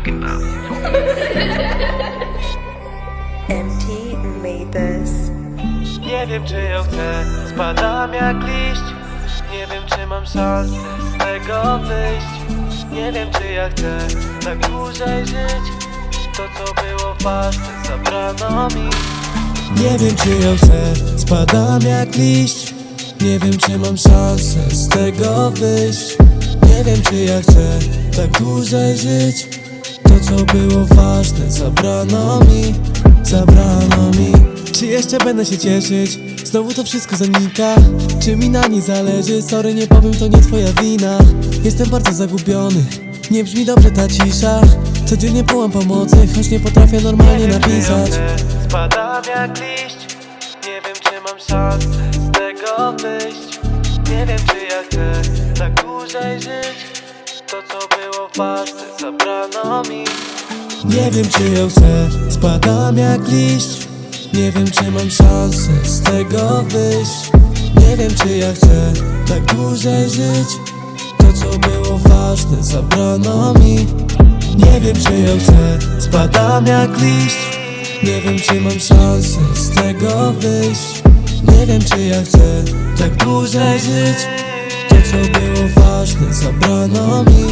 okna. Made this. Nie wiem czy ją chcę, spadam jak liść. Nie wiem czy mam szansę z tego wyjść. Nie wiem czy ja chcę tak dłużej żyć. To co było ważne zabrano mi. Nie wiem czy ją chcę, spadam jak liść. Nie wiem czy mam szansę z tego wyjść Nie wiem czy ja chcę tak dłużej żyć co było ważne. Zabrano mi, zabrano mi. Czy jeszcze będę się cieszyć? Znowu to wszystko zanika. Czy mi na nie zależy? Sorry nie powiem to nie twoja wina. Jestem bardzo zagubiony. Nie brzmi dobrze ta cisza. Codziennie połam pomocy, choć nie potrafię normalnie Nie wiem, napisać. chcę, Spadam jak liść. Nie wiem czy mam szansę z tego wyjść. Nie wiem czy ja chcę tak dłużej żyć Nie wiem czy ja chcę, spadam jak liść. Nie wiem czy mam szansę z tego wyjść. Nie wiem czy ja chcę tak dłużej żyć. To co było ważne zabrano mi. Nie wiem czy ja chcę, spadam jak liść. Nie wiem czy mam szansę z tego wyjść. Nie wiem czy ja chcę tak dłużej żyć. To co było ważne Zabrano mi